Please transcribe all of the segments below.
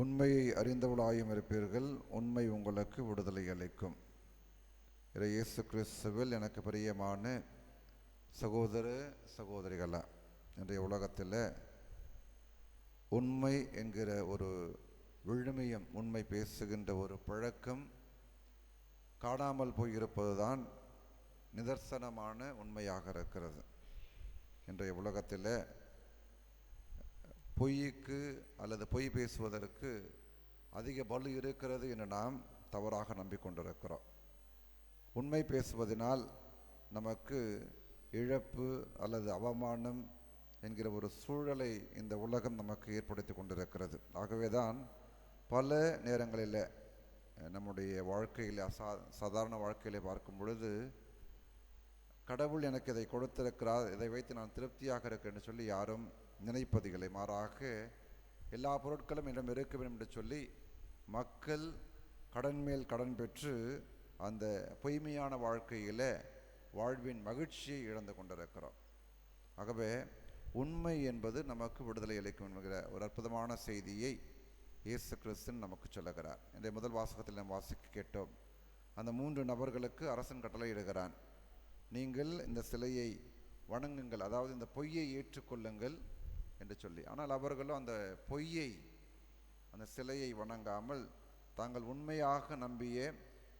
உண்மையை அறிந்தவளாயும் இருப்பீர்கள் உண்மை உங்களுக்கு விடுதலை அளிக்கும். இறை இயேசு கிறிஸ்துவில் எனக்கு பிரியமான சகோதர சகோதரிகளா இன்றைய உலகத்தில் உண்மை என்கிற ஒரு விழுமியம் உண்மை பேசுகின்ற ஒரு பழக்கம் காணாமல் போயிருப்பதுதான் நிதர்சனமான உண்மையாக இருக்கிறது. இன்றைய உலகத்தில் பொய்க்கு அல்லது பொய் பேசுவதற்கு அதிக பலு இருக்கிறது என்று நாம் தவறாக நம்பிக்கொண்டிருக்கிறோம். உண்மை பேசுவதனால் நமக்கு இழப்பு அல்லது அவமானம் என்கிற ஒரு சூழலை இந்த உலகம் நமக்கு ஏற்படுத்தி கொண்டிருக்கிறது. ஆகவே தான் பல நேரங்களில் நம்முடைய வாழ்க்கையில் அசா சாதாரண வாழ்க்கையில் பார்க்கும் பொழுது கடவுள் எனக்கு இதை கொடுத்திருக்கிறார் இதை வைத்து நான் திருப்தியாக இருக்கேன் சொல்லி யாரும் நினைப்பதில்லை. மாறாக எல்லா பொருட்களும் என்னிடம் இருக்க வேண்டும் என்று சொல்லி மக்கள் கடன் மேல் கடன் பெற்று அந்த பொய்மையான வாழ்க்கையில் வாழ்வின் மகிழ்ச்சியை இழந்து கொண்டிருக்கிறோம். ஆகவே உண்மை என்பது நமக்கு விடுதலை அளிக்கும் என்கிற ஒரு அற்புதமான செய்தியை இயேசு கிறிஸ்தன் நமக்கு சொல்லுகிறார். இன்றைய முதல் வாசகத்தில் நாம் வாசிக்க கேட்டோம். அந்த மூன்று நபர்களுக்கு அரசன் கட்டளையிடுகிறான். நீங்கள் இந்த சிலையை வணங்குங்கள் அதாவது இந்த பொய்யை ஏற்றுக்கொள்ளுங்கள் என்று சொல்லி. ஆனால் அவர்களும் அந்த பொய்யை அந்த சிலையை வணங்காமல் தாங்கள் உண்மையாக நம்பிய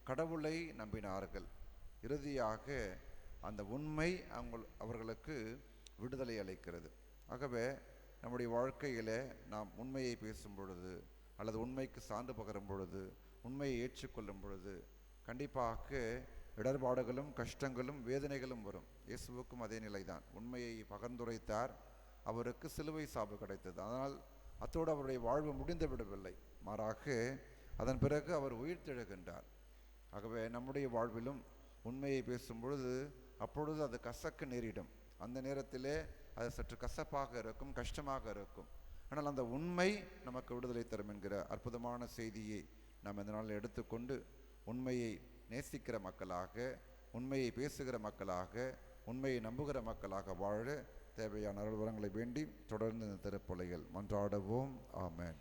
கடவுளை நம்பினார்கள். இறுதியாக அந்த உண்மை அவங்க அவர்களுக்கு விடுதலை அளிக்கிறது. ஆகவே நம்முடைய வாழ்க்கையில் நாம் உண்மையை பேசும் பொழுது அல்லது உண்மைக்கு சான்று பகரும் பொழுது உண்மையை ஏற்றுக்கொள்ளும் பொழுது கண்டிப்பாக இடர்பாடுகளும் கஷ்டங்களும் வேதனைகளும் வரும். இயேசுவுக்கும் அதே நிலைதான். உண்மையை பகர்ந்துரைத்தார். அவருக்கு சிலுவை சாபு கிடைத்தது. ஆனால் அத்தோடு அவருடைய வாழ்வு முடிந்து விடவில்லை. மாறாக அதன் பிறகு அவர் உயிர் திழகின்றார். ஆகவே நம்முடைய வாழ்விலும் உண்மையை பேசும் பொழுது அப்பொழுது அது கசக்க நேரிடும். அந்த நேரத்திலே அது சற்று கசப்பாக இருக்கும் கஷ்டமாக இருக்கும். ஆனால் அந்த உண்மை நமக்கு விடுதலை தரும் என்கிற அற்புதமான செய்தியை நாம் இந்த நாளில் எடுத்துக்கொண்டு உண்மையை நேசிக்கிற மக்களாக உண்மையை பேசுகிற மக்களாக உண்மையை நம்புகிற மக்களாக வாழ தேவையான அருள்வரங்களை வேண்டி தொடர்ந்து இந்த திருப்பொலைகள் மன்றாடுவோம். ஆமேன்.